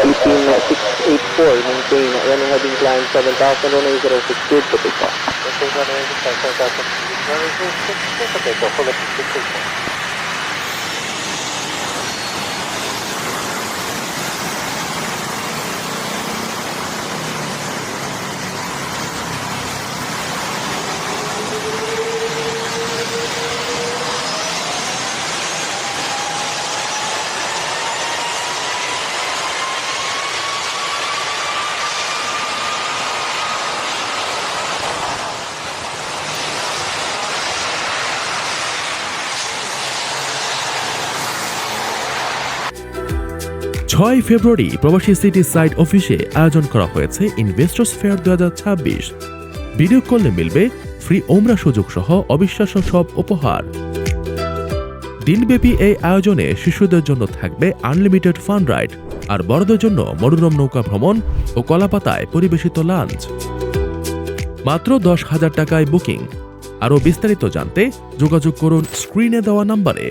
LC na 684, maintain. Running heading climb 7,000, runway 06, good for takeoff. Runway 06, good for takeoff, full of 664. ছয় ফেব্রুয়ারি প্রবাসী city site অফিসে আয়োজন করা হয়েছে ইনভেস্টর্স ফেয়ার দু হাজার ছাব্বিশ। ভিডিও কলে মিলবে ফ্রি ওমরা সুযোগ সহ অবিশ্বাস্য সব উপহার। দিনব্যাপী এই আয়োজনে শিশুদের জন্য থাকবে আনলিমিটেড ফান রাইড আর বড়দের জন্য মনোরম নৌকা ভ্রমণ ও কলাপাতায় পরিবেশিত লাঞ্চ মাত্র দশ হাজার টাকায় বুকিং। আরও বিস্তারিত জানতে যোগাযোগ করুন স্ক্রিনে দেওয়া নম্বরে।